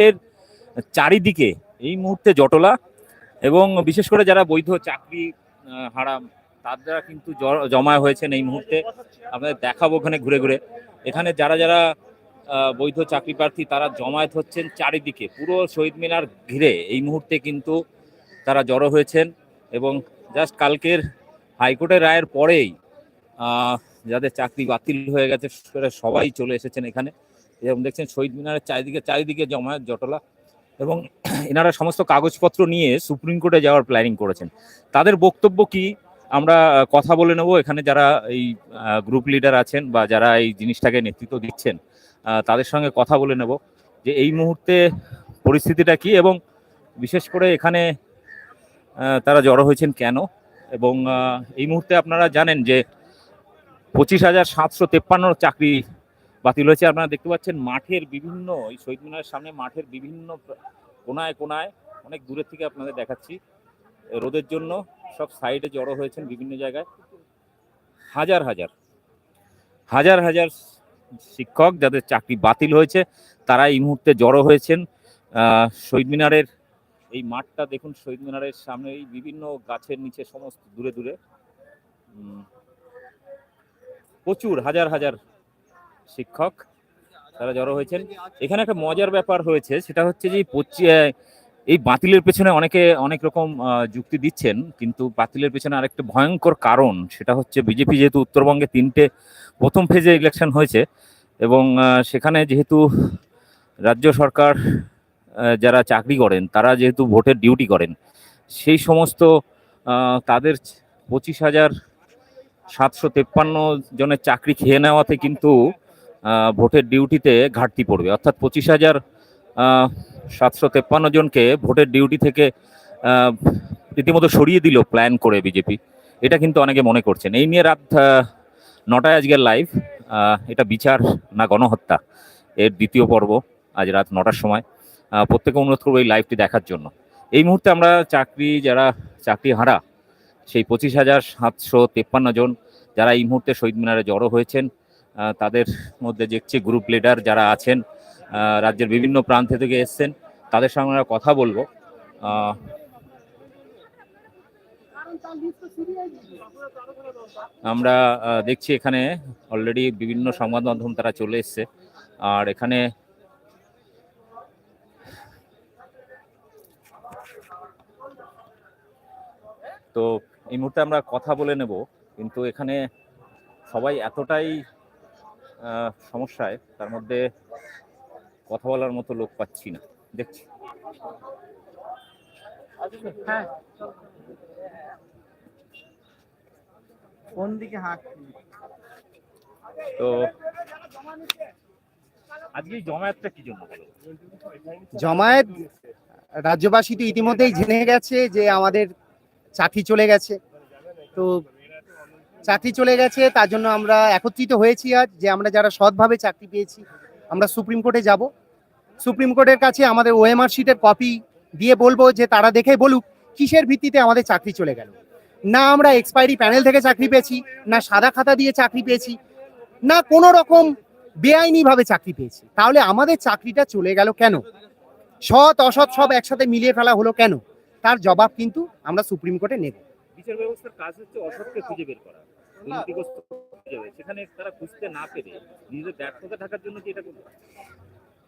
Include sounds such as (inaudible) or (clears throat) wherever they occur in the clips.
মাঠের চারিদিকে এই মুহূর্তে জটলা এবং বিশেষ করে যারা বৈধ চাকরি হারাম, তারা কিন্তু জমা হয়েছেন এই মুহূর্তে। আপনাদের দেখাবো ওখানে ঘুরে ঘুরে। এখানে যারা যারা বৈধ চাকরি প্রার্থী, তারা জমায়েত হচ্ছেন চারিদিকে। পুরো শহীদ মিনার ঘিরে এই মুহূর্তে কিন্তু তারা জড়ো হয়েছেন এবং জাস্ট কালকের হাইকোর্টের রায়ের পরেই যাদের চাকরি বাতিল হয়ে গেছে সবাই চলে এসেছেন এখানে। এবং দেখছেন শহীদ মিনারের চারিদিকে চারিদিকে জমায়েত জটলা এবং (clears throat) এনারা সমস্ত কাগজপত্র নিয়ে সুপ্রিম কোর্টে যাওয়ার প্ল্যানিং করেছেন। তাদের বক্তব্য কি? আমরা কথা বলে নেব। এখানে যারা এই গ্রুপ লিডার আছেন বা যারা এই জিনিসটাকে নেতৃত্ব দিচ্ছেন তাদের সঙ্গে কথা বলে নেব যে এই মুহূর্তে পরিস্থিতিটা কি এবং বিশেষ করে এখানে তারা জড়ো হয়েছেন কেন? এবং এই মুহূর্তে আপনারা জানেন যে পঁচিশ হাজার সাতশো তেপ্পান্ন চাকরি বাতিল হয়েছে। আপনারা দেখতে পাচ্ছেন মাঠের বিভিন্ন, এই শহীদ মিনারের সামনে মাঠের বিভিন্ন কোনায় কোনায় অনেক দূরের থেকে আপনাদের দেখাচ্ছি। রোদের জন্য সব সাইডে জড়ো হয়েছেন বিভিন্ন জায়গায়। হাজার হাজার হাজার হাজার শিক্ষক যাদের চাকরি বাতিল হয়েছে, তারা এই মুহূর্তে জড়ো হয়েছেন। শহীদ মিনারের এই মাঠটা দেখুন, শহীদ মিনারের সামনে এই বিভিন্ন গাছের নিচে সমস্ত দূরে দূরে। প্রচুর, হাজার হাজার শিক্ষক, তারা জড়ো হয়েছেন। এখানে একটা মজার ব্যাপার হয়েছে, সেটা হচ্ছে যে এই বাতিলের পেছনে অনেকে অনেক রকম যুক্তি দিচ্ছেন, কিন্তু বাতিলের পেছনে আরেকটা ভয়ঙ্কর কারণ, সেটা হচ্ছে বিজেপি যেহেতু উত্তরবঙ্গে তিনটে প্রথম ফেজে ইলেকশন হয়েছে, এবং সেখানে যেহেতু রাজ্য সরকার যারা চাকরি করেন, তারা যেহেতু ভোটের ডিউটি করেন, সেই সমস্ত তাদের পঁচিশ হাজার সাতশো তেপ্পান্ন জনের চাকরি খেয়ে নেওয়াতে কিন্তু ভোটের ডিউটিতে ঘাটতি পড়বে। অর্থাৎ পঁচিশ হাজার সাতশো তেপ্পান্ন জনকে ভোটের ডিউটি থেকে রীতিমতো সরিয়ে দিল প্ল্যান করে বিজেপি। এটা কিন্তু অনেকে মনে করছেন। এই নিয়ে রাত নটায় আজকের লাইভ। এটা বিচার না গণহত্যা। এর দ্বিতীয় পর্ব আজ রাত নটার সময়। প্রত্যেকে অনুরোধ করব এই লাইভটি দেখার জন্য। এই মুহূর্তে আমরা চাকরি, যারা চাকরি হারা, সেই পঁচিশ হাজার সাতশো তেপ্পান্ন জন, যারা এই মুহূর্তে শহীদ মিনারে জড়ো হয়েছেন তাদের মধ্যে দেখছি গ্রুপ লিডার যারা আছেন রাজ্যের বিভিন্ন প্রান্ত থেকে এসছেন, তাদের সঙ্গে আমরা কথা বলব। আমরা দেখছি এখানে অলরেডি বিভিন্ন সংবাদ মাধ্যম তারা চলে এসছে। আর এখানে তো এই মুহূর্তে আমরা কথা বলে নেব, কিন্তু এখানে সবাই এতটাই সমস্যায় তার মধ্যে কথা বলার মতো লোক পাচ্ছি না। দেখছি। হ্যাঁ। কোন দিকে হাঁক? তো আজকে জমায়েতটা কি জন্য জমায়েত রাজ্যবাসী তো ইতিমধ্যেই জেনে গেছে যে আমাদের চাকরি চলে গেছে। তো চাকরি চলে গেছে, তার জন্য আমরা একত্রিত হয়েছি আজ যে আমরা যারা সৎভাবে চাকরি পেয়েছি, আমরা সুপ্রিম কোর্টে যাব। সুপ্রিম কোর্টের কাছে আমাদের ওএমআর শিটের কপি দিয়ে বলব যে তারা দেখে বলুক কিসের ভিত্তিতে আমাদের চাকরি চলে গেল। না আমরা এক্সপায়ারি প্যানেল থেকে চাকরি পেয়েছি, না সাদা খাতা দিয়ে চাকরি পেয়েছি, না কোনো রকম বেআইনিভাবে চাকরি পেয়েছি। তাহলে আমাদের চাকরিটা চলে গেল কেন? সৎ, অসৎ সব একসাথে মিলিয়ে ফেলা হলো কেন? তার জবাব কিন্তু আমরা সুপ্রিম কোর্টে নেব। বিচার ব্যবস্থার কাজ হচ্ছে অসৎকে খুঁজে বের করা। দুর্নীতিগ্রস্ত বের। সেখানে তারা খুঁজতে না পেরে নিজেদের ব্যর্থতা থাকার জন্য কি এটা করবে?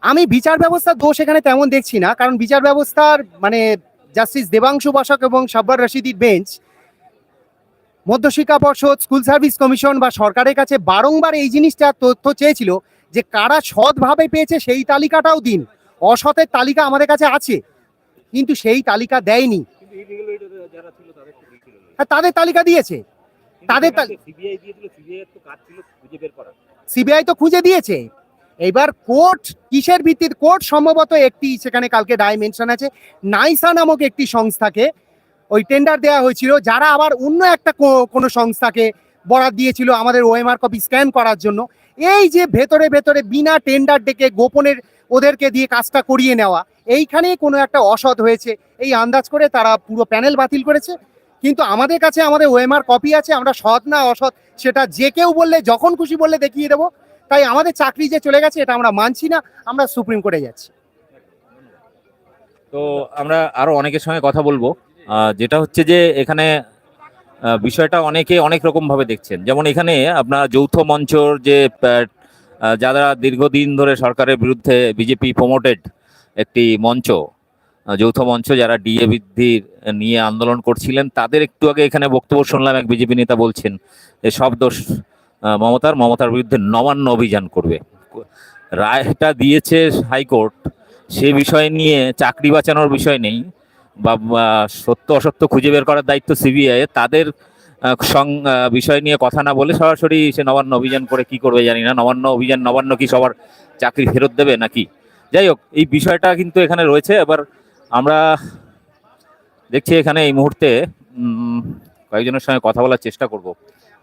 আমি বিচার ব্যবস্থার দোষ এখানে তেমন দেখছি না কারণ বিচার ব্যবস্থার মানে জাস্টিস দেবাংশু বসাক এবং সাব্বার রশিদির বেঞ্চ মধ্যশিক্ষা পর্ষদ স্কুল সার্ভিস কমিশন বা সরকারের কাছে বারংবার এই জিনিসটা তথ্য চেয়েছিল যে কারা সৎভাবে পেয়েছে সেই তালিকাটাও দিন। অসতের তালিকা আমাদের কাছে আছে কিন্তু সেই তালিকা দেয়নি। আর তাদের তালিকা দিয়েছে। তাদের সিবিআই তো কাজ ছিল খুঁজে বের করা সিবিআই তো খুঁজে দিয়েছে। এবার কোর্ট কিসের ভিত্তিতে? কোর্ট সম্ভবত একটি সেখানে কালকে রায় মেনশন আছে। নাইসা নামক একটি সংস্থাকে ওই টেন্ডার দেওয়া হয়েছিল যারা আবার অন্য একটা কোনো সংস্থাকে বরাদ দিয়েছিল আমাদের ওএমআর কপি স্ক্যান করার জন্য। এই যে ভেতরে ভেতরে বিনা টেন্ডার ডেকে গোপনের ওদেরকে দিয়ে কাজটা করিয়ে নেওয়া এইখানে কোনো একটা অসৎ হয়েছে। এই আন্দাজ করে তারা পুরো প্যানেল বাতিল করেছে। কিন্তু আমাদের কাছে আমাদের ওএমআর কপি আছে, আমরা সৎ না অসৎ, সেটা যে কেউ বললে, যখন খুশি বললে দেখিয়ে দেবো। তাই আমাদের চাকরি যে চলে গেছে, এটা আমরা মানছি না, আমরা সুপ্রিম কোর্টে যাচ্ছি। তো আমরা আরও অনেকের সঙ্গে কথা বলব। যেটা হচ্ছে যে, এখানে বিষয়টা অনেকে অনেক রকম ভাবে দেখছেন। যেমন এখানে আপনার যৌথ মঞ্চর যে যারা দীর্ঘদিন ধরে সরকারের বিরুদ্ধে বিজেপি প্রমোটেড একটি মঞ্চ যৌথ মঞ্চ যারা ডিএ বৃদ্ধির নিয়ে আন্দোলন করছিলেন, তাদের একটু আগে এখানে বক্তব্য শুনলাম, এক বিজেপি নেতা বলছেন যে সব দোষ মমতার মমতার বিরুদ্ধে নবান্ন অভিযান করবে। রায়টা দিয়েছে হাইকোর্ট, সে বিষয় নিয়ে চাকরি বাঁচানোর বিষয় নেই, বা সত্য অসত্য খুঁজে বের করার দায়িত্ব সিবিআই তাদের সং- বিষয় নিয়ে কথা না বলে সরাসরি সে নবান্ন অভিযান করে কি করবে জানি না। নবান্ন অভিযান, নবান্ন কি সবার চাকরি ফেরত দেবে নাকি? যাই হোক, এই বিষয়টা কিন্তু এখানে রয়েছে। এবার আমরা দেখছি এখানে এই মুহূর্তে কয়েকজনের সঙ্গে কথা বলার চেষ্টা করব।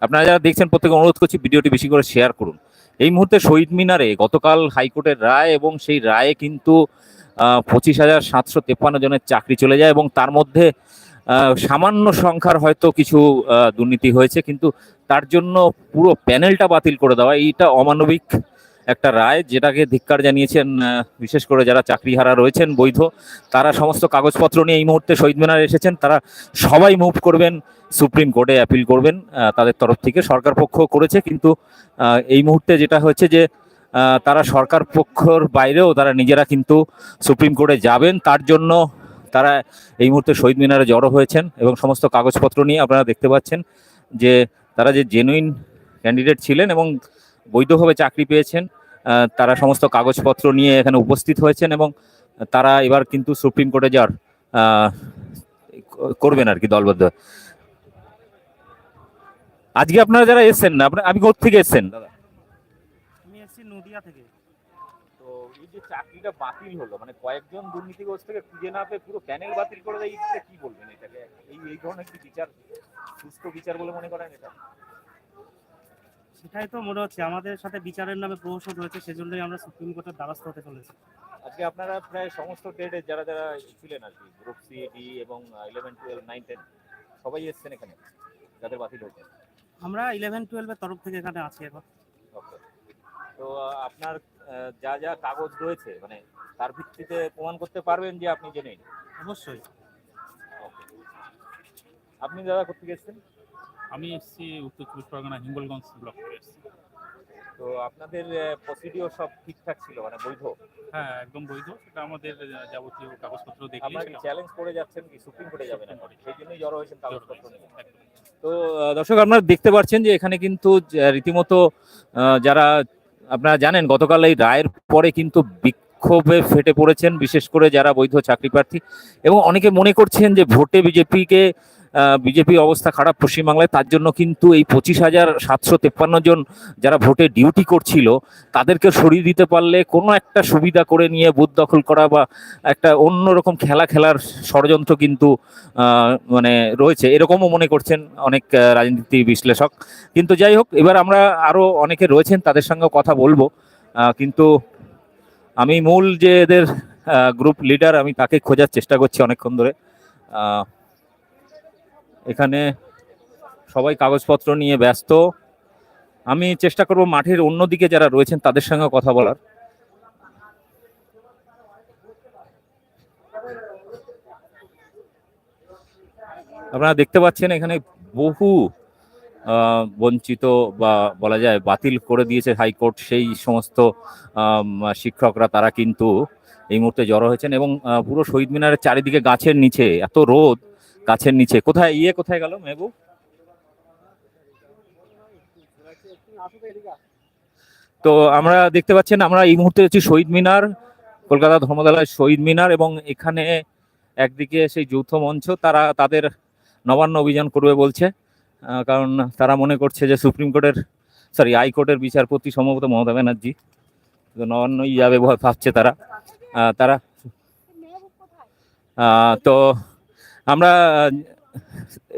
আপনারা যারা দেখছেন প্রত্যেকে অনুরোধ করছি ভিডিওটি বেশি করে শেয়ার করুন। এই মুহূর্তে শহীদ মিনারে গতকাল হাইকোর্টের রায় এবং সেই রায়ে কিন্তু পঁচিশ হাজার সাতশো তেপ্পান্ন জনের চাকরি চলে যায় এবং তার মধ্যে সামান্য সংখ্যার হয়তো কিছু দুর্নীতি হয়েছে। কিন্তু তার জন্য পুরো প্যানেলটা বাতিল করে দেওয়া, এইটা অমানবিক একটা রায় যেটাকে ধিক্কার জানিয়েছেন বিশেষ করে যারা চাকরিহারা রয়েছেন, বৈধ, তারা সমস্ত কাগজপত্র নিয়ে এই মুহূর্তে শহীদ মিনারে এসেছেন। তারা সবাই মুভ করবেন, সুপ্রিম কোর্টে অ্যাপিল করবেন তাদের তরফ থেকে। সরকার পক্ষ করেছে, কিন্তু এই মুহূর্তে যেটা হচ্ছে যে তারা সরকার পক্ষর বাইরেও তারা নিজেরা কিন্তু সুপ্রিম কোর্টে যাবেন। তার জন্য তারা এই মুহূর্তে শহীদ মিনারে জড়ো হয়েছেন এবং সমস্ত কাগজপত্র নিয়ে আপনারা দেখতে পাচ্ছেন যে, তারা যে জেনুইন ক্যান্ডিডেট ছিলেন এবং বৈধভাবে চাকরি পেয়েছেন। তারা সমস্ত কাগজপত্র নিয়ে এখানে উপস্থিত হয়েছেন এবং তারা এবার কিন্তু সুপ্রিম কোর্টে যাওয়ার করবেন আর কি দলবদ্ধ। আজকে আপনারা যারা এসছেন না আপনার আমি কোথা থেকে এসছেন? দাদা। আমি এসেছি নদিয়া থেকে। তো এই যে চাকরিটা বাতিল হলো মানে কয়েকজন দুর্নীতিগ্রস্ত থেকে খুঁজে না পেয়ে পুরো প্যানেল বাতিল করে দেয় কি বলবেন? এটাকে এই এই ধরনের কি বিচার সুস্থ বিচার বলে মনে করেন এটা? সেটাই তো মনে হচ্ছে। আমাদের সাথে বিচারের নামে প্রহসন রয়েছে সেজন্যই আমরা সুপ্রিম কোর্টের দ্বারস্থ হতে চলেছি। আজকে আপনারা প্রায় সমস্ত ট্রেডে যারা যারা ছিলেন আর কি গ্রুপ সি ডি এবং ইলেভেন টুয়েলভ নাইন টেন সবাই এসছেন এখানে যাদের বাতিল হয়েছে। আমরা ইলেভেন টুয়েলভের তরফ থেকে এখানে আছি এখন. তো আপনার যা যা কাগজ রয়েছে মানে তার ভিত্তিতে প্রমাণ করতে পারবেন যে আপনি জেনে অবশ্যই। আপনি দাদা কোথেকে এসেছেন? আমি এসেছি উত্তর চব্বিশ পরগনা হিঙ্গলগঞ্জ ব্লক থেকে এসেছি। তো আপনাদের প্রসিডিওর সব ঠিকঠাক ছিল মানে বৈধ? হ্যাঁ একদম বৈধ। সেটা আমাদের যাবতীয় কাগজপত্র দেখলে আপনারা কি চ্যালেঞ্জ করে যাচ্ছেন কি সুপ্রিম কোর্টে যাবেন এখন? সেই জন্যই জড়ো হয়েছেন কাগজপত্র নিয়ে। তো দর্শক আপনারা দেখতে পাচ্ছেন যে এখানে কিন্তু রীতিমতো যারা আপনারা জানেন গতকাল এই রায়ের পরে কিন্তু বিক্ষোভে ফেটে পড়েছেন বিশেষ করে যারা বৈধ চাকরি প্রার্থী। এবং অনেকে মনে করছেন যে ভোটে বিজেপিকে বিজেপি অবস্থা খারাপ পশ্চিমবাংলায়, তার জন্য কিন্তু এই পঁচিশ হাজার সাতশো তেপ্পান্ন জন যারা ভোটে ডিউটি করছিল, তাদেরকে সরিয়ে দিতে পারলে কোনো একটা সুবিধা করে নিয়ে বুথ দখল করা বা একটা অন্যরকম খেলা খেলার ষড়যন্ত্র কিন্তু মানে রয়েছে। এরকমও মনে করছেন অনেক রাজনীতি বিশ্লেষক। কিন্তু যাই হোক, এবার আমরা আরও অনেকে রয়েছেন, তাদের সঙ্গে কথা বলব। কিন্তু আমি মূল যে এদের গ্রুপ লিডার আমি তাকে খোঁজার চেষ্টা করছি অনেকক্ষণ ধরে। এখানে সবাই কাগজপত্র নিয়ে ব্যস্ত। আমি চেষ্টা করব মাঠের অন্যদিকে যারা রয়েছেন তাদের সঙ্গে কথা বলার। আপনারা দেখতে পাচ্ছেন এখানে বহু বঞ্চিত বা বলা যায় বাতিল করে দিয়েছে হাইকোর্ট। সেই সমস্ত শিক্ষকরা তারা কিন্তু এই মুহূর্তে জড়ো হয়েছেন এবং পুরো শহীদ মিনারের চারিদিকে গাছের নিচে এত রোদ গাছের নিচে। কোথায় ইয়ে কোথায় গেল মেহবুব? তো আমরা দেখতে পাচ্ছেন, আমরা এই মুহূর্তে হচ্ছে শহীদ মিনার, কলকাতা ধর্মতলায় শহীদ মিনার এবং এখানে একদিকে সেই যৌথ মঞ্চ, তারা তাদের নবান্ন অভিযান করবে বলছে। কারণ তারা মনে করছে যে সুপ্রিম কোর্টের সরি হাইকোর্টের বিচারপতি সম্ভবত মমতা ব্যানার্জি। তো নবান্নই যাবে ভাবছে তারা। তারা তো আমরা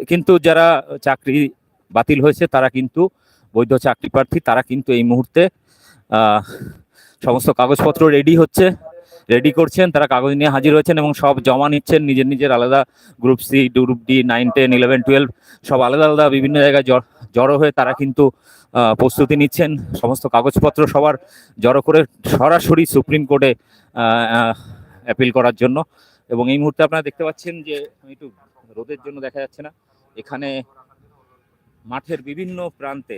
কিন্তু যারা চাকরি বাতিল হয়েছে, তারা কিন্তু বৈধ চাকরি প্রার্থী, তারা কিন্তু এই মুহূর্তে সমস্ত কাগজপত্র রেডি হচ্ছে রেডি করছেন, তারা কাগজ নিয়ে হাজির হয়েছেন এবং সব জমা নিচ্ছেন, নিজের নিজের আলাদা group C group D nine ten eleven twelve সব আলাদা আলাদা বিভিন্ন জায়গায় জড়ো হয়ে তারা কিন্তু প্রস্তুতি নিচ্ছেন, সমস্ত কাগজপত্র সবার জড়ো করে সরাসরি সুপ্রিম কোর্টে অ্যাপিল করার জন্য। এবং এই মুহূর্তে আপনারা দেখতে পাচ্ছেন যে, আমি একটু রোদের জন্য দেখা যাচ্ছে না, এখানে মাঠের বিভিন্ন প্রান্তে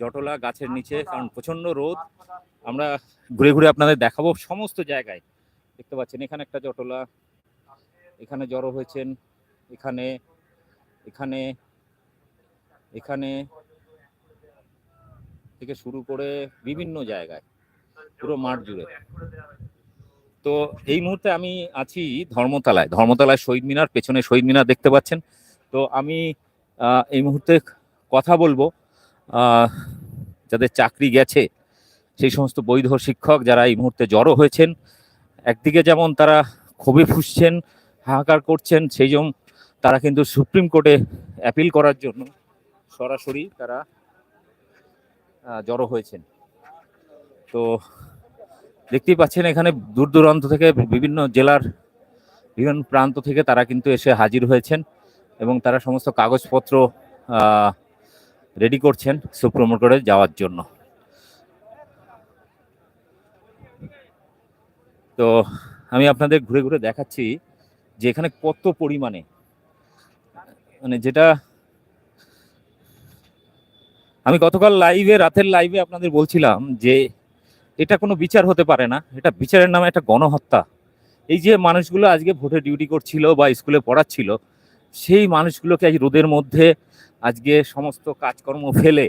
জটলা গাছের নিচে, কারণ প্রচণ্ড রোদ, আমরা ঘুরে ঘুরে আপনাদের দেখাবো সমস্ত জায়গায়। দেখতে পাচ্ছেন, এখানে একটা জটলা, এখানে জড়ো হয়েছেন, এখানে এখানে এখানে থেকে শুরু করে বিভিন্ন জায়গায়, পুরো মাঠ জুড়ে। তো এই মুহূর্তে আমি আছি ধর্মতলায়। ধর্মতলায় শহীদ মিনার, পেছনে শহীদ মিনার দেখতে পাচ্ছেন। তো আমি এই মুহূর্তে কথা বলব যাদের চাকরি গেছে, সেই সমস্ত বৈধ শিক্ষক যারা এই মুহূর্তে জড়ো হয়েছেন, একদিকে যেমন তারা ক্ষোভে ফুসছেন, হাহাকার করছেন, সেই জন্য তারা কিন্তু সুপ্রিম কোর্টে অ্যাপিল করার জন্য সরাসরি তারা জড়ো হয়েছেন। তো দেখতেই পাচ্ছেন, এখানে দূর দূরান্ত থেকে বিভিন্ন জেলার বিভিন্ন প্রান্ত থেকে তারা কিন্তু এসে হাজির হয়েছেন এবং তারা সমস্ত কাগজপত্র রেডি করছেন সুপ্রিম কোর্টে যাওয়ার জন্য। তো আমি আপনাদের ঘুরে ঘুরে দেখাচ্ছি যে এখানে কত পরিমাণে মানে যেটা আমি গতকাল লাইভে রাতের লাইভে আপনাদের বলছিলাম যে এটা কোনো বিচার হতে পারে না। এটা বিচারের নামে একটা গণহত্যা। এই যে মানুষগুলো আজকে ভোটে ডিউটি করছিল বা স্কুলে পড়াচ্ছিল, সেই মানুষগুলোকে আজ রোদের মধ্যে আজকে সমস্ত কাজকর্ম ফেলে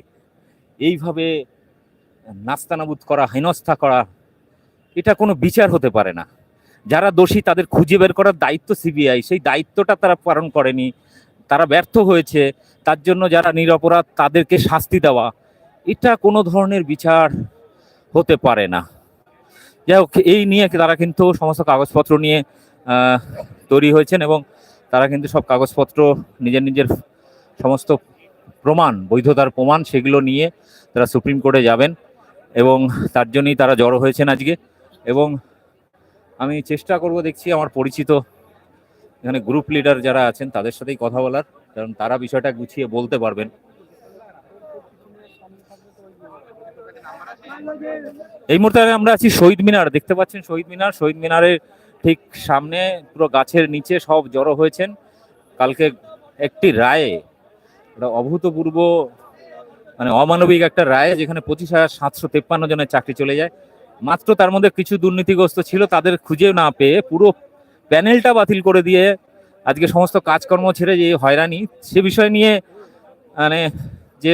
এইভাবে নাস্তানাবুদ করা, হেনস্থা করা, এটা কোনো বিচার হতে পারে না। যারা দোষী তাদের খুঁজে বের করার দায়িত্ব সিবিআই সেই দায়িত্বটা তারা পালন করেনি, তারা ব্যর্থ হয়েছে, তার জন্য যারা নিরপরাধ তাদেরকে শাস্তি দেওয়া। এটা কোনো ধরনের বিচার হতে পারে না। যাই হোক, এই নিয়ে তারা কিন্তু সমস্ত কাগজপত্র নিয়ে তৈরি হয়েছেন এবং তারা কিন্তু সব কাগজপত্র, নিজের নিজের সমস্ত প্রমাণ, বৈধতার প্রমাণ সেগুলো নিয়ে তারা সুপ্রিম কোর্টে যাবেন এবং তার জন্যই তারা জড়ো হয়েছেন আজকে। এবং আমি চেষ্টা করব দেখছি আমার পরিচিত এখানে গ্রুপ লিডার যারা আছেন তাদের সাথেই কথা বলার, কারণ তারা বিষয়টা গুছিয়ে বলতে পারবেন। এই মুহূর্তে আমরা আছি শহীদ মিনার, দেখতে পাচ্ছেন শহীদ মিনার। শহীদ মিনারের ঠিক সামনে পুরো গাছের নিচে সব জড়ো হয়েছেন। কালকে একটি রায়ে, একটা অভূতপূর্ব মানে অমানবিক একটা রায় যেখানে পঁচিশ হাজার সাতশো তেপ্পান্ন জনের চাকরি চলে যায়। মাত্র তার মধ্যে কিছু দুর্নীতিগ্রস্ত ছিল, তাদের খুঁজে না পেয়ে পুরো প্যানেলটা বাতিল করে দিয়ে আজকে সমস্ত কাজকর্ম ছেড়ে যে হয়রানি, সে বিষয় নিয়ে মানে যে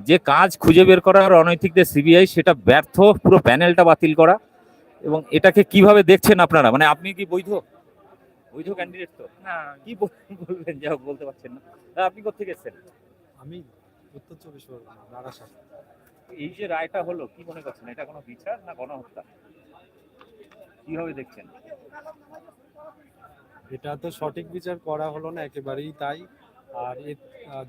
যে কাজ খুঁজে বের করার অনৈতিকদের সিবিআই সেটা ব্যর্থ পুরো প্যানেলটা বাতিল করা। এবং এটাকে কীভাবে দেখছেন আপনারা? মানে আপনি কি বৈধ? বৈধ ক্যান্ডিডেট তো? না। কি বল- বলবেন যা হোক বলতে পারছেন না। তা আপনি কোথেকে এসেছেন? আমি উত্তর চব্বিশ পরগনা এই যে রায়টা হলো কি মনে করছেন? এটা কোনো বিচার না গণহত্যা? কীভাবে দেখছেন? এটা তো সঠিক বিচার করা হলো না একেবারেই তাই। আর এর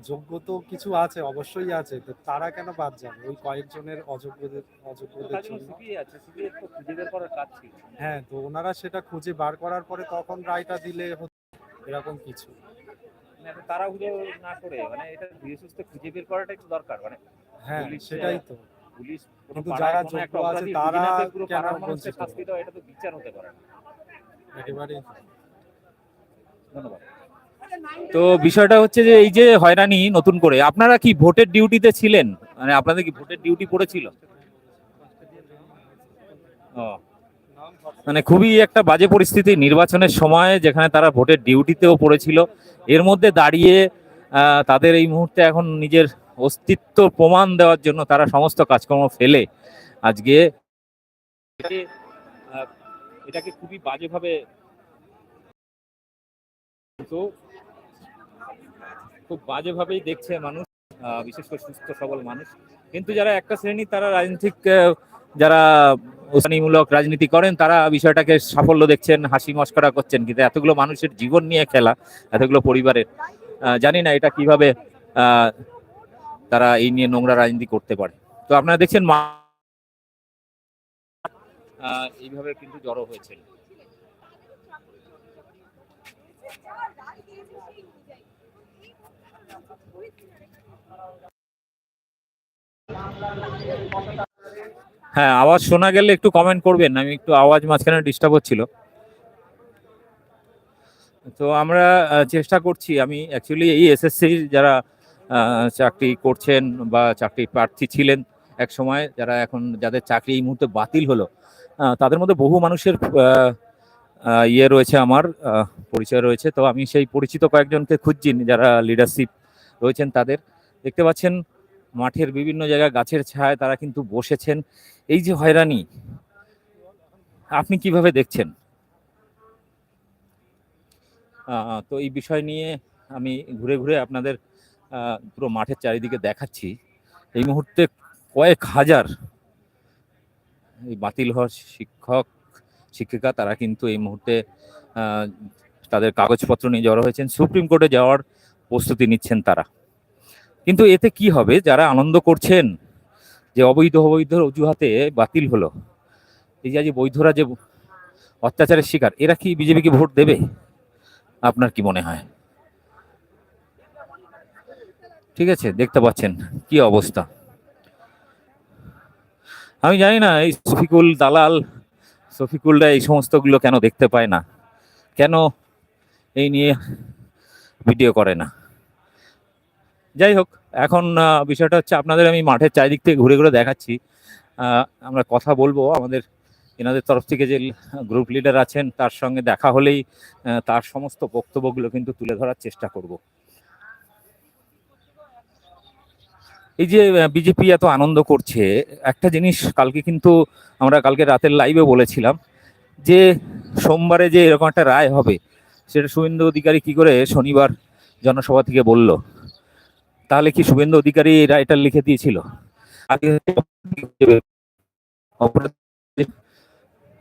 যোগ্য তো কিছু আছে অবশ্যই আছে তো তারা কেন বাদ যাবে ওই কয়েকজনের অযোগ্যদের অযোগ্যদের জন্য। হ্যাঁ তো ওনারা সেটা খুঁজে বার করার পরে তখন রায়টা দিলে এরকম কিছু। মানে তাড়াহুড়ো না করে মানে এটা ধীরে সুস্থে খুঁজে বের করাটা একটু দরকার মানে হ্যাঁ সেটাই তো। পুলিশ কোনো কিন্তু যারা যোগ্য আছে তারা কেন বঞ্চিত? এটা তো বিচার হতে পারে না। একেবারেই। ধন্যবাদ। তো বিষয়টা হচ্ছে যে এই যে হয়রানি নতুন করে আপনারা কি ভোটের ডিউটিতে ছিলেন? মানে আপনাদের কি ভোটের ডিউটি পড়েছিল? মানে খুবই একটা বাজে পরিস্থিতি নির্বাচনের সময় যেখানে তারা ভোটের ডিউটিতেও পড়েছিল। এর মধ্যে দাঁড়িয়ে তাদের এই মুহূর্তে এখন নিজের অস্তিত্ব প্রমাণ দেওয়ার জন্য তারা সমস্ত কাজকর্ম ফেলে। আজকে এটাকে, এটাকে খুবই বাজেভাবে তো খুব বাজেভাবেই দেখছে মানুষ বিশেষ করে সুস্থ সবল মানুষ। কিন্তু যারা একটা শ্রেণি, তারা রাজনৈতিক যারা উস্কানিমূলক রাজনীতি করেন, তারা বিষয়টাকে সাফল্য দেখছেন, হাসি মস্করা করছেন। কিন্তু এতগুলো মানুষের জীবন নিয়ে খেলা, এতগুলো পরিবারের জানি না এটা কীভাবে তারা এই নিয়ে নোংরা রাজনীতি করতে পারে। তো আপনারা দেখছেন মা এইভাবে কিন্তু জড়ো হয়েছে হ্যাঁ আওয়াজ শোনা গেলে একটু কমেন্ট করবেন, আমি একটু আওয়াজ মাঝখানে ডিস্টার্ব হচ্ছিল। তো আমরা চেষ্টা করছি, আমি অ্যাকচুয়ালি এই এসএসসি যারা চাকরি করছেন বা চাকরি প্রার্থী ছিলেন এক সময় যারা এখন, যাদের চাকরি এই মুহূর্তে বাতিল হলো তাদের মধ্যে বহু মানুষের ইয়ে রয়েছে আমার পরিচয় রয়েছে। তো আমি সেই পরিচিত কয়েকজনকে খুঁজছি, যারা লিডারশিপ রয়েছেন তাদের। দেখতে পাচ্ছেন মাঠের বিভিন্ন জায়গায় গাছের ছায় তারা কিন্তু বসেছেন। এই যে হয়রানি, আপনি কীভাবে দেখছেন? তো এই বিষয় নিয়ে আমি ঘুরে ঘুরে আপনাদের পুরো মাঠের চারিদিকে দেখাচ্ছি। এই মুহূর্তে কয়েক হাজার এই বাতিল হওয়ার শিক্ষক, শিক্ষিকা তারা কিন্তু এই মুহূর্তে তাদের কাগজপত্র নিয়ে জড়ো হয়েছেন। সুপ্রিম কোর্টে যাওয়ার প্রস্তুতি নিচ্ছেন তারা। কিন্তু এতে কি হবে? যারা আনন্দ করছেন যে অবৈধ অবৈধ অজুহাতে বাতিল হলো, এই যে বৈধরা যে অত্যাচারের শিকার, এরা কি বিজেপিকে ভোট দেবে? আপনার কি মনে হয়? ঠিক আছে, দেখতে পাচ্ছেন কি অবস্থা। আমি জানি না, এই শফিকুল দালাল, শফিকুলরা এই সমস্তগুলো কেন দেখতে পায় না? কেন এই নিয়ে ভিডিও করে না? যাই হোক, এখন বিষয়টা হচ্ছে আপনাদের আমি মাঠের চারিদিক থেকে ঘুরে ঘুরে দেখাচ্ছি। আমরা কথা বলব আমাদের, এনাদের তরফ থেকে যে গ্রুপ লিডার আছেন, তার সঙ্গে দেখা হলেই তার সমস্ত বক্তব্যগুলো কিন্তু তুলে ধরার চেষ্টা করব। এই যে বিজেপি এত আনন্দ করছে, একটা জিনিস কালকে কিন্তু আমরা কালকে রাতের লাইভে বলেছিলাম যে, সোমবারে যে এরকম একটা রায় হবে, সেটা শুভেন্দু অধিকারী কি করে শনিবার জনসভা থেকে বলল? তাহলে কি শুভেন্দু অধিকারী রায়টা লিখে দিয়েছিল?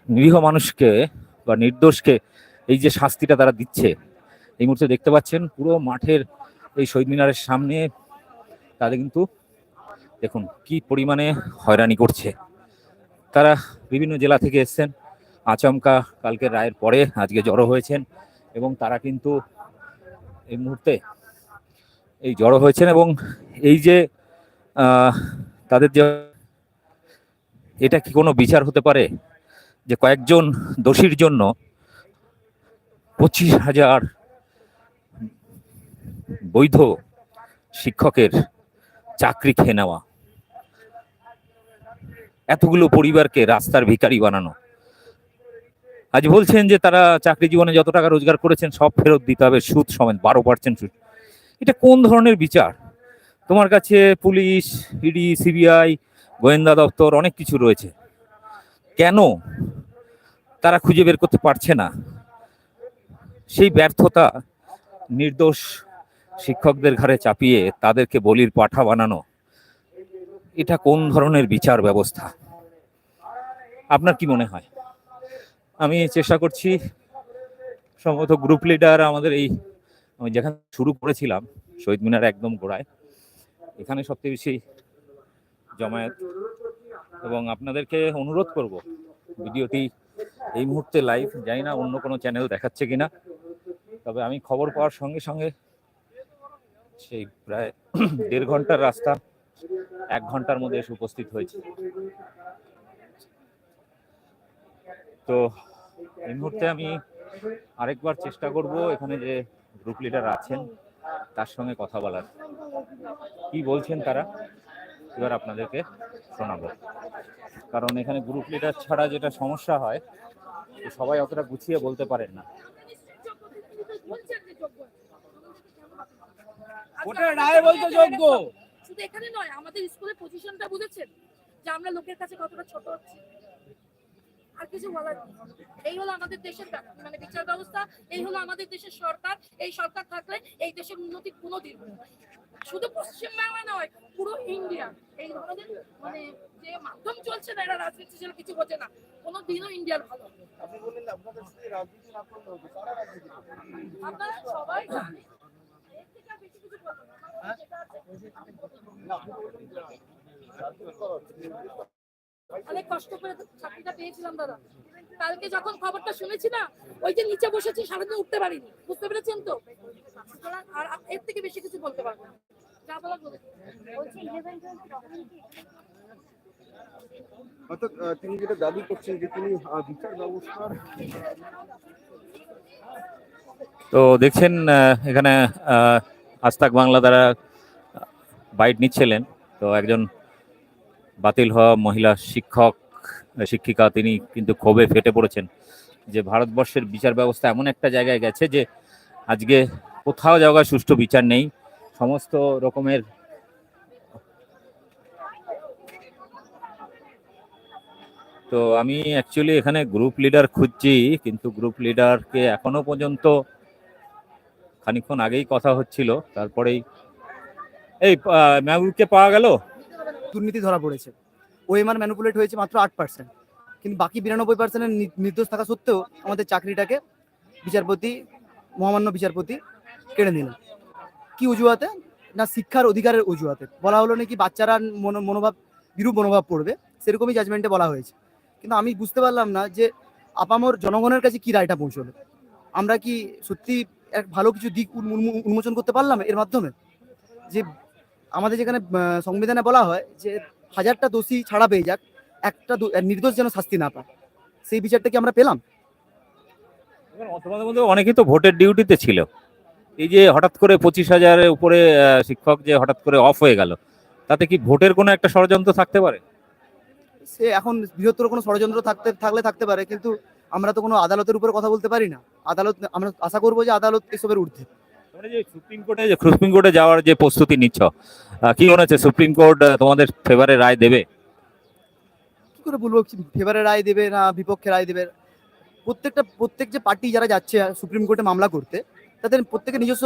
নিরীহ মানুষকে বা নির্দোষকে এই যে শাস্তিটা তারা দিচ্ছে, এই মুহূর্তে দেখতে পাচ্ছেন পুরো মাঠের এই শহীদ মিনারের সামনে তাদের কিন্তু দেখুন কি পরিমাণে হয়রানি করছে। তারা বিভিন্ন জেলা থেকে এসছেন, আচমকা কালকের রায়ের পরে আজকে জড়ো হয়েছেন এবং তারা কিন্তু এই মুহূর্তে এই জড়ো হয়েছেন এবং এই যে তাদের যে এটা কি কোনো বিচার হতে পারে? যে কয়েকজন দোষীর জন্য পঁচিশ হাজার বৈধ শিক্ষকের চাকরি খেয়ে নেওয়া, এতগুলো পরিবারকে রাস্তার ভিখারি বানানো। আজ বলছেন যে তারা চাকরি জীবনে যত টাকা রোজগার করেছেন সব ফেরত দিতে হবে, সুদ সমেত বারো পার্সেন্ট সুদ। এটা কোন ধরনের বিচার? তোমার কাছে পুলিশ ইডি সিবিআই গোয়েন্দা দপ্তর অনেক কিছু রয়েছে। কেন তারা খুঁজে বের করতে পারছে না? সেই ব্যর্থতা নির্দোষ শিক্ষকদের ঘাড়ে চাপিয়ে তাদেরকে বলির পাঠা বানানো, এটা কোন ধরনের বিচার ব্যবস্থা? আপনার কি মনে হয়? আমি চেষ্টা করছি, সম্ভবত গ্রুপ লিডার আমাদের এই আমি যেখানে শুরু করেছিলাম, শহীদ মিনার একদম গোড়ায়, এখানে সবচেয়ে বেশি জমায়েত। এবং আপনাদেরকে অনুরোধ করব, ভিডিওটি এই মুহূর্তে লাইভ জানি না অন্য কোনো চ্যানেল দেখাচ্ছে কিনা, তবে আমি খবর পাওয়ার সঙ্গে সঙ্গে সেই প্রায় (clears throat) দেড় ঘণ্টার রাস্তা, এক ঘণ্টার মধ্যে এসে উপস্থিত হয়েছে। তো এই মুহূর্তে আমি আরেকবার চেষ্টা করব এখানে যে গ্রুপ লিডার আছেন তার সঙ্গে কথা বলার। কি বলছেন তারা? এবার আপনাদেরকে শোনাবো। কারণ এখানে গ্রুপ লিডার ছাড়া যেটা সমস্যা হয় সবাই অতটা গুছিয়ে বলতে পারেন না। ওটা রায় বলতে যোগ্য। শুধু এখানে নয় আমাদের স্কুলের পজিশনটা বুঝেছেন? যে আমরা লোকের কাছে কতটা ছোট হচ্ছি। আর কিছু বলার এই হলো আমাদের দেশের মানে বিচার ব্যবস্থা এই হলো আমাদের দেশের সরকার এই সরকার থাকলে এই দেশের উন্নতি কোনোদিন হবে না। শুধু পশ্চিমবাংলা নয় পুরো ইন্ডিয়া এই ধরনের মানে যে মাধ্যম চলছে না এরা রাজনীতি ছিল কিছু বোঝে না। কোনো দিনও ইন্ডিয়ার ভালো আপনারা সবাই জানেন বলব না। অনেক কষ্ট করে চাকরিটা পেয়েছিলাম দাদা। কালকে যখন খবরটা শুনেছি না ওই যে নিচে বসেছি সারাদিন উঠতে পারিনি। বুঝতে পেরেছেন তো? সুতরাং আর এর থেকে বেশি কিছু বলতে পারব না। যা বলার বলে অর্থাৎ তিনি যেটা দাবি করছেন যে তিনি বিচার ব্যবস্থার তো দেখছেন এখানে আহ, আস্তাক বাংলা দ্বারা বাইট নিচ্ছিলেন। তো একজন বাতিল হওয়া মহিলা শিক্ষক, শিক্ষিকা তিনি কিন্তু ক্ষোভে ফেটে পড়েছেন যে ভারতবর্ষের বিচার ব্যবস্থা এমন একটা জায়গায় গেছে যে আজকে কোথাও জায়গায় সুষ্ঠু বিচার নেই। সমস্ত রকমের তো আমি অ্যাকচুয়ালি এখানে গ্রুপ লিডার খুঁজছি, কিন্তু গ্রুপ লিডারকে এখনও পর্যন্ত খানিকক্ষণ আগেই কথা হচ্ছিল, তারপরেই এই মেহবুবকে পাওয়া গেল? দুর্নীতি ধরা পড়েছে। ওএমআর ম্যানুপুলেট হয়েছে মাত্র আট পার্সেন্ট কিন্তু বাকি বিরানব্বই পার্সেন্টের নির্দোষ থাকা সত্ত্বেও আমাদের চাকরিটাকে বিচারপতি, মহামান্য বিচারপতি কেড়ে নিলেন। কি অজুহাতে? না শিক্ষার অধিকারের অজুহাতে। বলা হলো নাকি বাচ্চারা মনো- মনোভাব, বিরূপ মনোভাব পড়বে, সেরকমই জাজমেন্টে বলা হয়েছে। কিন্তু আমি বুঝতে পারলাম না যে আপামর জনগণের কাছে কি রায়টা পৌঁছলো। আমরা কি সত্যি এক ভালো কিছু দিক উন্মো- উন্মো- উন্মোচন করতে পারলাম এর মাধ্যমে? যে আমাদের যেখানে সংবিধানে বলা হয় যে হাজারটা দোষী ছাড়া পেয়ে যাক একটা নির্দোষ যেন শাস্তি না পায়। সেই বিচারটা কি আমরা পেলাম? তোমাদের মধ্যে অনেকেই তো ভোটের ডিউটিতে ছিল। এই যে হঠাৎ করে পঁচিশ হাজারের উপরে শিক্ষক যে হঠাৎ করে অফ হয়ে গেল তাতে কি ভোটের কোনো একটা ষড়যন্ত্র থাকতে পারে? সে এখন বৃহত্তর কোনো ষড়যন্ত্র থাকতে থাকলে থাকতে পারে কিন্তু আমরা তো কোনো আদালতের উপরে কথা বলতে পারি না। আদালত আমরা আশা করব যে আদালত এসবের ঊর্ধ্বে। যে সুপ্রিম কোর্টে সুপ্রিম কোর্টে যাওয়ার যে প্রস্তুতি নিচ্ছ কি মনে হচ্ছে সুপ্রিম কোর্ট তোমাদের ফেভারে রায় দেবে? কি করে বলব ফেভারে রায় দেবে না বিপক্ষে রায় দেবে? প্রত্যেকটা, প্রত্যেক যে পার্টি যারা যাচ্ছে সুপ্রিম কোর্টে মামলা করতে, তাদের প্রত্যেকের নিজস্ব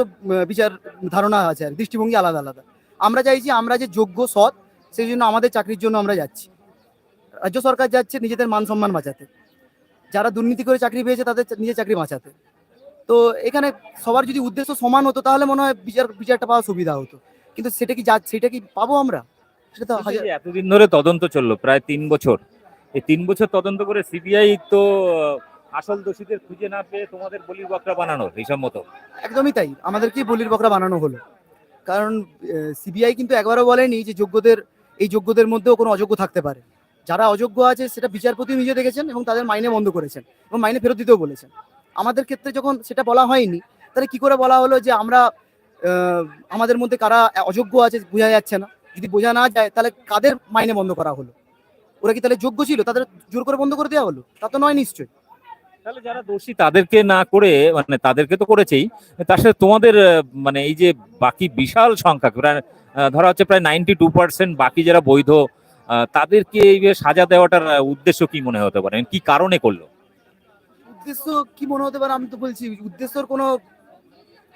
বিচার ধারণা আছে আর দৃষ্টিভঙ্গি আলাদা আলাদা। আমরা চাইছি আমরা যে যোগ্য সৎ, সেই জন্য আমাদের চাকরির জন্য আমরা যাচ্ছি। রাজ্য সরকার যাচ্ছে নিজেদের মান সম্মান বাঁচাতে। যারা দুর্নীতি করে চাকরি পেয়েছে তাদের নিজের চাকরি বাঁচাতে। তো এখানে সবার যদি উদ্দেশ্য সমান হতো তাহলে মনে হয় বিচার বিচারটা পাওয়া সুবিধা হতো। কিন্তু সেটা কি যা সেটা কি পাবো আমরা? সেটা তো এতদিন ধরে তদন্ত চলল প্রায় তিন বছর। এই তিন বছর তদন্ত করে সিবিআই তো আসল দোষীদের খুঁজে না পেয়ে তোমাদের বলির বকরা বানানোর হিসাব মতো। একদমই তাই। আমাদেরকে বলির বকরা বানানো হলো। কারণ সিবিআই কিন্তু একবারও বলেনি যে যোগ্যদের এই যোগ্যদের মধ্যেও কোনো অযোগ্য থাকতে পারে। যারা অযোগ্য আছে সেটা বিচারপতি নিজে দেখেছেন এবং তাদের মাইনে বন্ধ করেছেন এবং মাইনে ফেরত দিতেও বলেছেন। আমাদের ক্ষেত্রে যখন সেটা বলা হয়নি, তাহলে কি করে বলা হলো যে আমরা আমাদের মধ্যে কারা অযোগ্য আছে বোঝা যাচ্ছে না। যদি বোঝা না যায়, তাহলে কাদের মাইনে বন্ধ করা হলো? ওরা কি তাহলে যোগ্য ছিল? তাদের জোর করে বন্ধ করে দেওয়া হলো? তা তো নয় নিশ্চয়ই। তাহলে যারা দোষী, তাদেরকে না করে মানে তাদেরকে তো করেছেই, তার সাথে তোমাদের মানে এই যে বাকি বিশাল সংখ্যা, প্রায় ধরা হচ্ছে প্রায় নাইনটি টু পার্সেন্ট বাকি যারা বৈধ তাদেরকে এই সাজা দেওয়াটার উদ্দেশ্য কি মনে হতে পারে? কি কারণে করল? উদ্দেশ্য কি মনে হতে পারে আমি তো বলছি, উদ্দেশ্যর কোনো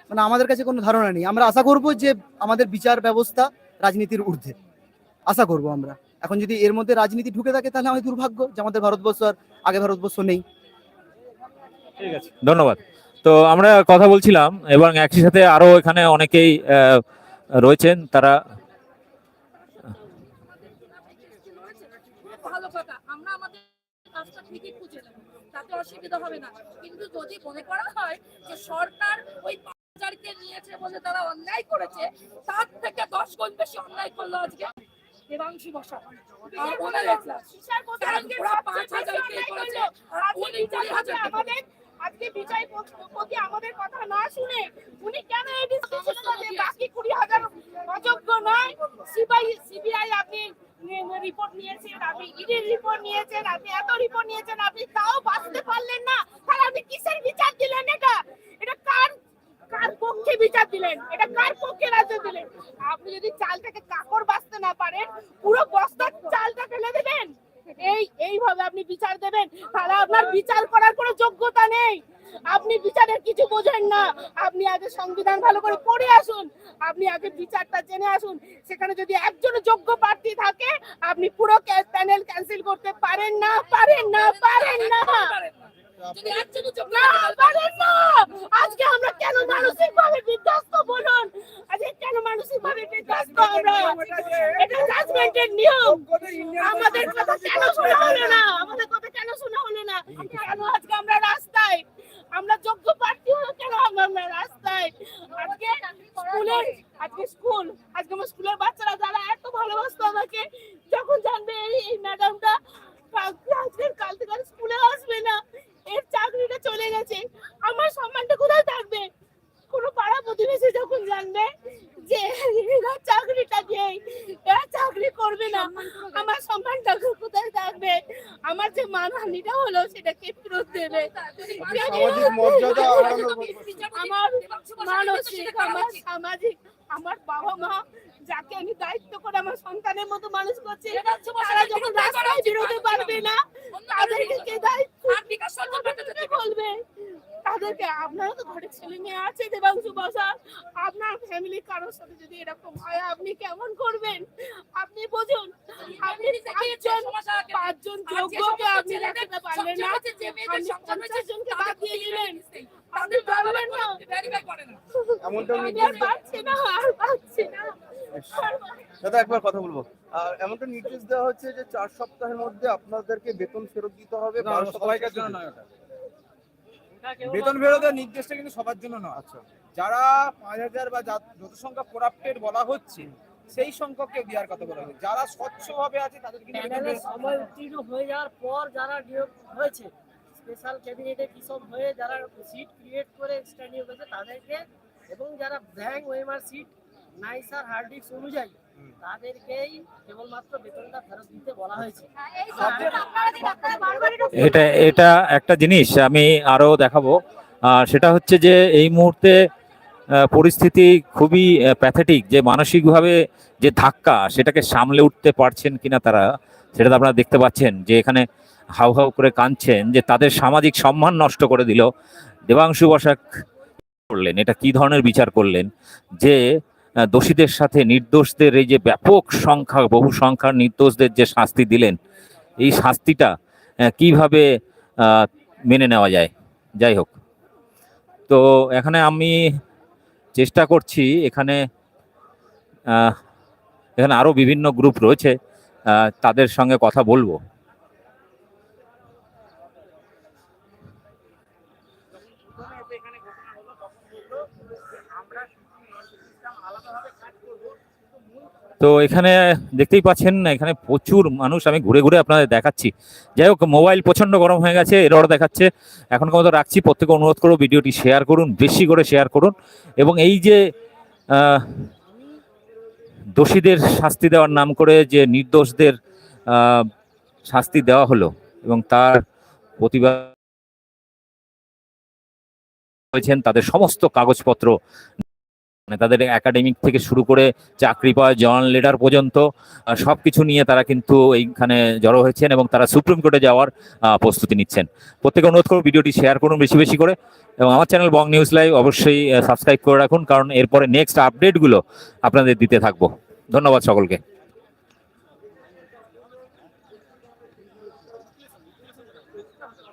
মানে আমাদের কাছে কোনো ধারণা নেই। আমরা আশা করব যে আমাদের বিচার ব্যবস্থা রাজনীতির ঊর্ধ্বে। আশা করব আমরা। এখন যদি এর মধ্যে রাজনীতি ঢুকে থাকে তাহলে আমাদের দুর্ভাগ্য যে আমাদের ভারতবর্ষ আর আগে ভারতবর্ষ নেই। ঠিক আছে, ধন্যবাদ। তো আমরা কথা বলছিলাম, এবং একই সাথে আরও এখানে অনেকেই রয়েছেন, তারা ভালো কথা আমরা আমাদের কাজটা ঠিকই খুঁজে নেব তাতে অসুবিধা হবে না কিন্তু যদি মনে করা হয় যে সরকার ওই বাজারকে নিয়েছে বলে তারা অন্যায় করেছে তার থেকে দশ গুণ বেশি অন্যায় করল আজকে দেবাংশী বসা আর ওনার এজলাস। কারণ ওরা পাঁচ হাজার করেছে আর উনি কুড়ি হাজার পে করেছে। আজকে আমাদের কথা না শুনে উনি কেন এই কারোর সাথে যদি এরকম হয় আপনি কেমন করবেন? আপনি বুঝুন আপনি পাঁচজন পাঁচজন যোগ্যকে আপনি রাখতে পারলেন না। আপনি পঞ্চাশ জনকে বাদ দিয়ে দিলেন। আপনি পারলেন না। আমি আর পারছি না আর পারছি না। দাদা একবার কথা বলব। আর এমনটা নির্দেশ দেওয়া হচ্ছে যে চার সপ্তাহের মধ্যে আপনাদেরকে বেতন ফেরত দিতে হবে সবাইকার জন্য। নয় ওটা। বেতন ফেরতের নির্দেশটা কিন্তু সবার জন্য নয়। আচ্ছা। যারা পাঁচ হাজার বা যত সংখ্যা করাপ্টেড বলা হচ্ছে সেই সংখ্যককে দেওয়ার কথা বলা হচ্ছে যারা স্বচ্ছভাবে আছে তাদের কিন্তু সময় উত্তীর্ণ হয়ে যাওয়ার পর যারা নিয়োগ হয়েছে স্পেশাল ক্যাবিনেটে কিসব হয়ে যারা সিট ক্রিয়েট করে এক্সট্রা নিয়োগ হয়েছে তাদেরকে এবং যারা ব্যাংক ওয়েমার সিট নাইসার হার্ডিক্স অনুযায়ী তাদেরকেই কেবলমাত্র বেতনটা ফেরত দিতে বলা হয়েছে। এটা এটা একটা জিনিস আমি আরও দেখাবো। সেটা হচ্ছে যে এই মুহূর্তে পরিস্থিতি খুবই প্যাথেটিক যে মানসিকভাবে যে ধাক্কা সেটাকে সামলে উঠতে পারছেন কিনা তারা, সেটা তো আপনারা দেখতে পাচ্ছেন যে এখানে হাউ হাউ করে কাঁদছেন যে তাদের সামাজিক সম্মান নষ্ট করে দিল। দেবাংশু বসাক করলেন, এটা কি ধরনের বিচার করলেন? যে দোষীদের সাথে নির্দোষদের এই যে ব্যাপক সংখ্যা, বহু সংখ্যার নির্দোষদের যে শাস্তি দিলেন, এই শাস্তিটা কীভাবে মেনে নেওয়া যায়? যাই হোক। তো এখানে আমি চেষ্টা করছি এখানে এখানে আরও বিভিন্ন গ্রুপ রয়েছে তাদের সঙ্গে কথা বলব। তো এখানে দেখতেই পাচ্ছেন, এখানে প্রচুর মানুষ, আমি ঘুরে ঘুরে আপনাদের দেখাচ্ছি। যাই হোক, মোবাইল প্রচণ্ড গরম হয়ে গেছে, এরর দেখাচ্ছে। এখন মতো রাখছি প্রত্যেকে অনুরোধ করব ভিডিওটি শেয়ার করুন, বেশি করে শেয়ার করুন। এবং এই যে দোষীদের শাস্তি দেওয়ার নাম করে যে নির্দোষদের শাস্তি দেওয়া হলো এবং তার প্রতিবাদ হয়েছেন তাদের সমস্ত কাগজপত্র মানে তাদের একাডেমিক থেকে শুরু করে চাকরি পাওয়া জন লিডার পর্যন্ত সব কিছু নিয়ে তারা কিন্তু এইখানে জড়ো হয়েছেন এবং তারা সুপ্রিম কোর্টে যাওয়ার প্রস্তুতি নিচ্ছেন। প্রত্যেকে অনুরোধ করুন ভিডিওটি শেয়ার করুন বেশি বেশি করে এবং আমার চ্যানেল বং নিউজ লাইভ অবশ্যই সাবস্ক্রাইব করে রাখুন, কারণ এরপরে নেক্সট আপডেটগুলো আপনাদের দিতে থাকব। ধন্যবাদ সকলকে।